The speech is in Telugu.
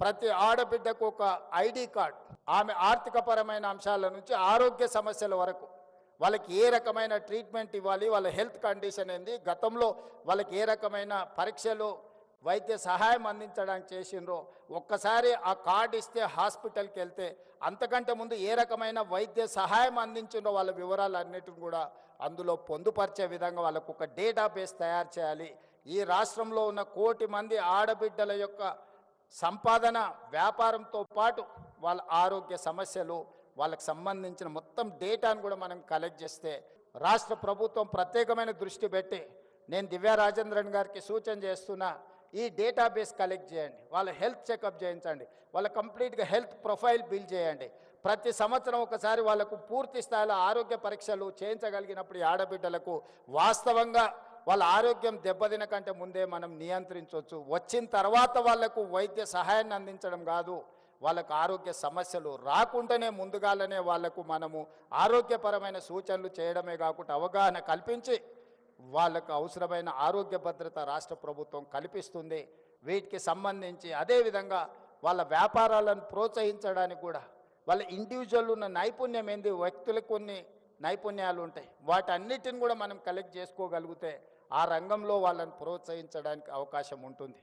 ప్రతి ఆడబిడ్డకు ఒక ఐడి కార్డ్. ఆమె ఆర్థికపరమైన అంశాల నుంచి ఆరోగ్య సమస్యల వరకు. వాళ్ళకి ఏ రకమైన ట్రీట్మెంట్ ఇవ్వాలి వాళ్ళ హెల్త్ కండిషన్ ఏంది గతంలో వాళ్ళకి ఏ రకమైన పరీక్షలు వైద్య సహాయం అందించడానికి చేసిండ్రో ఒక్కసారి ఆ కార్డు ఇస్తే హాస్పిటల్కి వెళ్తే అంతకంటే ముందు ఏ రకమైన వైద్య సహాయం అందించిండ్రో వాళ్ళ వివరాలన్నిటిని కూడా అందులో పొందుపరిచే విధంగా వాళ్ళకు ఒక డేటాబేస్ తయారు చేయాలి. ఈ రాష్ట్రంలో ఉన్న కోటి మంది ఆడబిడ్డల యొక్క సంపాదన వ్యాపారంతో పాటు వాళ్ళ ఆరోగ్య సమస్యలు వాళ్ళకి సంబంధించిన మొత్తం డేటాను కూడా మనం కలెక్ట్ చేస్తే రాష్ట్ర ప్రభుత్వం ప్రత్యేకమైన దృష్టి పెట్టి నేను దివ్యా రాజేంద్రన్ గారికి సూచన చేస్తున్నా ఈ డేటాబేస్ కలెక్ట్ చేయండి. వాళ్ళ హెల్త్ చెకప్ చేయించండి. వాళ్ళ కంప్లీట్గా హెల్త్ ప్రొఫైల్ బిల్ చేయండి. ప్రతి సంవత్సరం ఒకసారి వాళ్ళకు పూర్తి స్థాయిలో ఆరోగ్య పరీక్షలు చేయించగలిగినప్పుడు ఆడబిడ్డలకు వాస్తవంగా వాళ్ళ ఆరోగ్యం దెబ్బతిన కంటే ముందే మనం నియంత్రించవచ్చు. వచ్చిన తర్వాత వాళ్ళకు వైద్య సహాయాన్ని అందించడం కాదు వాళ్ళకు ఆరోగ్య సమస్యలు రాకుండానే ముందుగాలనే వాళ్ళకు మనము ఆరోగ్యపరమైన సూచనలు చేయడమే కాకుండా అవగాహన కల్పించి వాళ్ళకు అవసరమైన ఆరోగ్య భద్రత రాష్ట్ర ప్రభుత్వం కల్పిస్తుంది. వీటికి సంబంధించి అదేవిధంగా వాళ్ళ వ్యాపారాలను ప్రోత్సహించడానికి కూడా వాళ్ళ ఇండివిజువల్ ఉన్న నైపుణ్యం ఏంది వ్యక్తులకు కొన్ని నైపుణ్యాలు ఉంటాయి. వాటన్నిటిని కూడా మనం కలెక్ట్ చేసుకోగలిగితే ఆ రంగంలో వాళ్ళని ప్రోత్సహించడానికి అవకాశం ఉంటుంది.